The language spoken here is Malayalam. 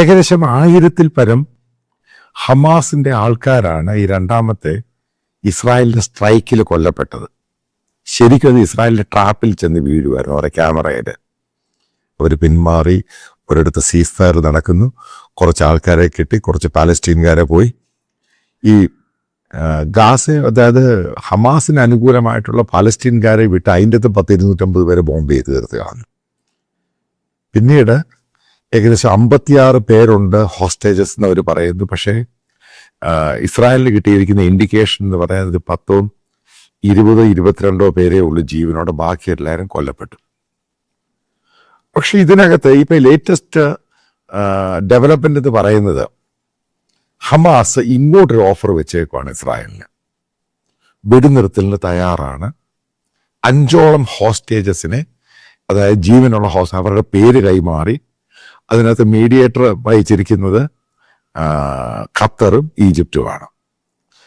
ഏകദേശം ആയിരത്തിൽ പരം ഹമാസിന്റെ ആൾക്കാരാണ് ഈ രണ്ടാമത്തെ ഇസ്രായേലിന്റെ സ്ട്രൈക്കിൽ കൊല്ലപ്പെട്ടത്. ശരിക്കും അത് ഇസ്രായേലിന്റെ ട്രാപ്പിൽ ചെന്ന് വീഴുമായിരുന്നു അവരുടെ ക്യാമറയിൽ അവർ പിന്മാറി ഒരിടത്ത് സീസ് ഫയർ നടക്കുന്നു. കുറച്ച് ആൾക്കാരെ കിട്ടി കുറച്ച് പാലസ്റ്റീൻകാരെ പോയി. ഈ ഗാസ അതായത് ഹമാസിന് അനുകൂലമായിട്ടുള്ള പാലസ്റ്റീൻകാരെ വിട്ട് അതിന്റെ അകത്ത് പത്ത് ഇരുന്നൂറ്റമ്പത് പേരെ ബോംബ് ചെയ്ത് തീർത്തുകയാണ് പിന്നീട് ഏകദേശം അമ്പത്തിയാറ് പേരുണ്ട് ഹോസ്റ്റേജസ് എന്ന് അവർ പറയുന്നു. പക്ഷേ ഇസ്രായേലിന് കിട്ടിയിരിക്കുന്ന ഇൻഡിക്കേഷൻ എന്ന് പറയുന്നത് പത്തോ ഇരുപതോ ഇരുപത്തിരണ്ടോ പേരേ ഉള്ളൂ ജീവനോടെ. ബാക്കി എല്ലാവരും കൊല്ലപ്പെട്ടു. പക്ഷെ ഇതിനകത്ത് ഇപ്പൊ ലേറ്റസ്റ്റ് ഡെവലപ്മെന്റ് എന്ന് പറയുന്നത് ഹമാസ് ഇങ്ങോട്ടൊരു ഓഫർ വെച്ചേക്കുവാണ് ഇസ്രായേലിന്. വെടിനിർത്തലിന് തയ്യാറാണ്. അഞ്ചോളം ഹോസ്റ്റേജസിനെ അതായത് ജീവനുള്ള ഹോസ് അവരുടെ പേര് കൈമാറി അതിനകത്ത് മീഡിയേറ്റർ വഹിച്ചിരിക്കുന്നത് ഖത്തറും ഈജിപ്തുമാണ്.